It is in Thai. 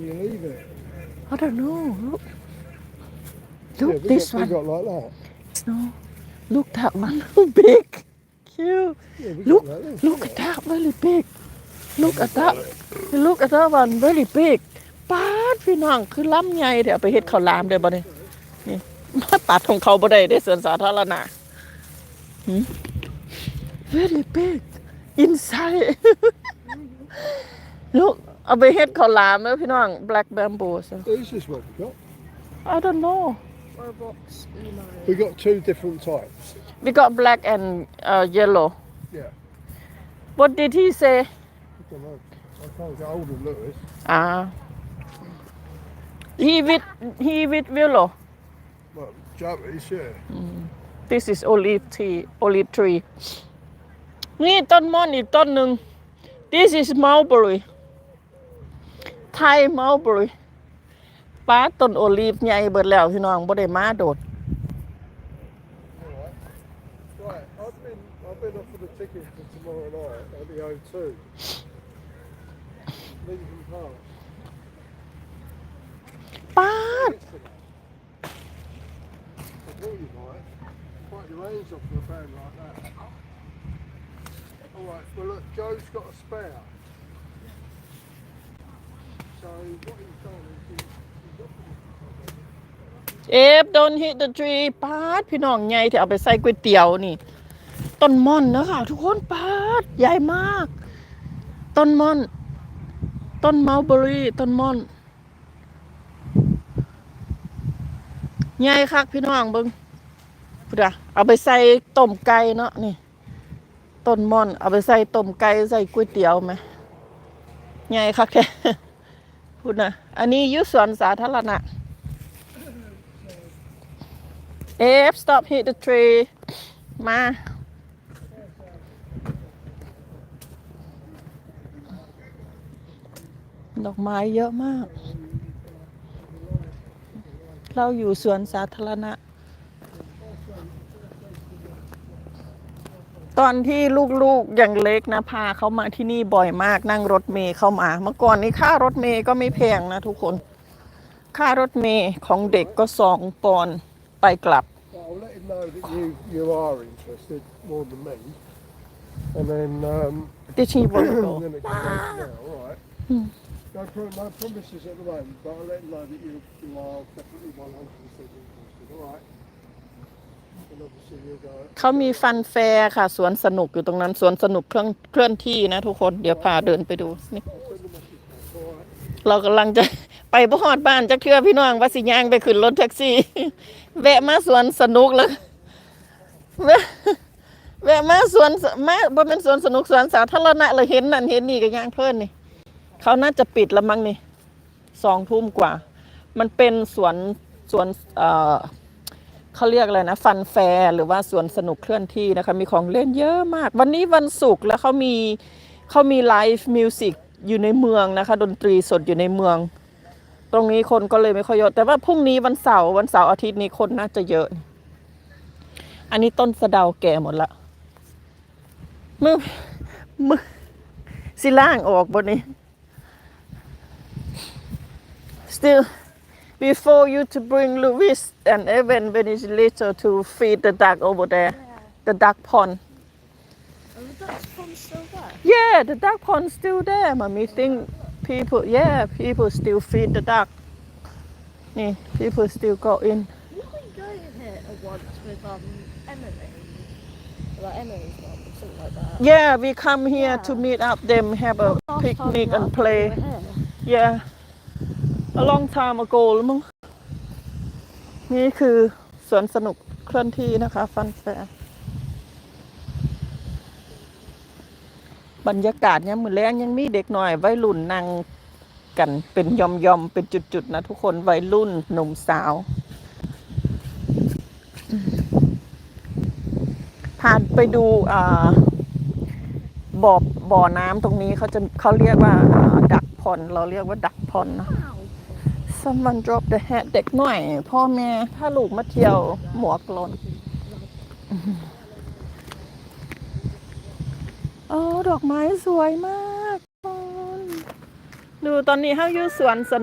You leave it. I don't know. Look, Yeah, look we this got, we one. got like that. No, look that one. big, cute. Yeah, we Look, got like this. look at that, really big. Look at that. Look at that one, very big. ป้าดพี่น้องคือล้ำใหญ่เดี๋ยวเอาไปเฮ็ดข้าวหลามเดี๋ยวบ่นี่นี่มาตัดของเขาบ่ได้ได้สวนสาธารณะหืม very big inside look เอาไปเฮ็ดข้าวหลามแล้วพี่น้อง black bamboo so. Is this what we got? I don't know. Or a box emo We got two different types. We got black and uh, yellow. Yeah. What did he say? I don't know. I can't get hold of Lewis. Ah. He with he with willow Well Japanese yeah. Mm. This is olive tree olive tree. นี่ต้นม่อนอีกต้นหนึ่ง This is mulberry. Thai mulberry ป้าต้นโอลีฟใหญ่เบิดแล้วพี่น้องบ่ได้มาโดด Alright. Right, I've been I've been offered a ticket for tomorrow night at the O2. Lincoln Park. ป้าด I thought you might. Quite your range off for a band like that. Alright, well look, Joe's got a spare. เอฟ don't hit the tree ปาดพี่น้องใหญ่ที่เอาไปใส่ก๋วยเตี๋ยวนี่ ต้นม่อนนะคะทุกคนปาดใหญ่มาก ต้นม่อน ต้นเมลเบอรี่ ต้นม่อน ใหญ่คักพี่น้องเบิงพุดะเอาไปใส่ต้มไก่เนาะนี่ ต้นม่อน เอาไปใส่ต้มไก่ใส่ก๋วยเตี๋ยวไหมใหญ่คักแท้ พูดนะอันนี้ยุสวนสาธารณะ F stop hit the tree มา ดอกไม้เยอะมาก เราอยู่สวนสาธารณะ ตอนที่ลูกๆยังเล็กนะพาเขามาที่นี่บ่อยมากนั่งรถเมย์เข้ามา เมื่อก่อนนี้ค่ารถเมย์ก็ไม่แพงนะทุกคน ค่ารถเมย์ของเด็กก็สองปอนด์ไปกลับ But I'll let him know that you, you are interested more than me. And then, um, ที่ชีบ and โก then it can go from there, alright? Hmm. No, pro- no promises at the moment, but I'll let him know that you, you are definitely 100% interested, alright? And obviously you'll go, เขามีฟันแฟร์ค่ะ สวนสนุกอยู่ตรงนั้นสวนสนุกเครื่องเคลื่อนที่นะทุกคนเดี๋ยวพาเดินไปดูนี่เรากำลังจะไปบ่ฮอดบ้านจะเชื่อพี่น้องว่าสิย่างไปขึ้นรถแท็กซี่ แวะมาสวนสนุกแล้วแวะมาสวนมาบ่เป็นสวนสนุกสวนสาธารณะเลยเห็นนั่นเห็นนี่ก็ย่างเพิ่นนี่เขาน่าจะปิดละมั้งนี่สองทุ่มกว่า มันเป็นสวนสวนเอ่อ เขาเรียกอะไรนะฟันแฟร์หรือว่าสวนสนุกเคลื่อนที่นะคะ มีของเล่นเยอะมาก วันนี้วันศุกร์แล้วเขามีเขามีไลฟ์มิวสิกอยู่ในเมืองนะคะ ดนตรีสดอยู่ในเมือง ตรงนี้คนก็เลยไม่ค่อยเยอะ แต่ว่าพรุ่งนี้วันเสาร์วันเสาร์อาทิตย์นี้คนน่าจะเยอะ อันนี้ต้นสะเดาแก่หมดละมือมือสิล่างออกบนนี้ still before you to bring Louis and Evan when he's little to feed the duck over there the duck pond. Oh, that's fun still there. yeah the duck pond still there mommy. Think people yeah people still feed the duck นี่ people still go in. Didn't we go here once with um Emily? Like Emily's mum, something like that. yeah we come here to meet up them have a Last picnic and play. yeah a long time ago แล้วมั้งนี่คือสวนสนุกเคลื่อนที่นะคะฟันแฟร์บรรยากาศเนี่ยมือแรงยังมีเด็กหน่อยวัยรุ่นนั่งกันเป็นยอมยอมๆเป็นจุดๆนะทุกคนวัยรุ่นหนุ่มสาว ผ่านไปดูบ่อบ่อน้ำตรงนี้เขาจะเขาเรียกว่าดักพอนเราเรียกว่าดักพอนนะ someone drop the hat เด็กหน่อย พ่อแม่ถ้าลูกมาเที่ยวหมวกหล่นโอ้ดอกไม้สวยมาก ดูตอนนี้เขาอยู่สวนสน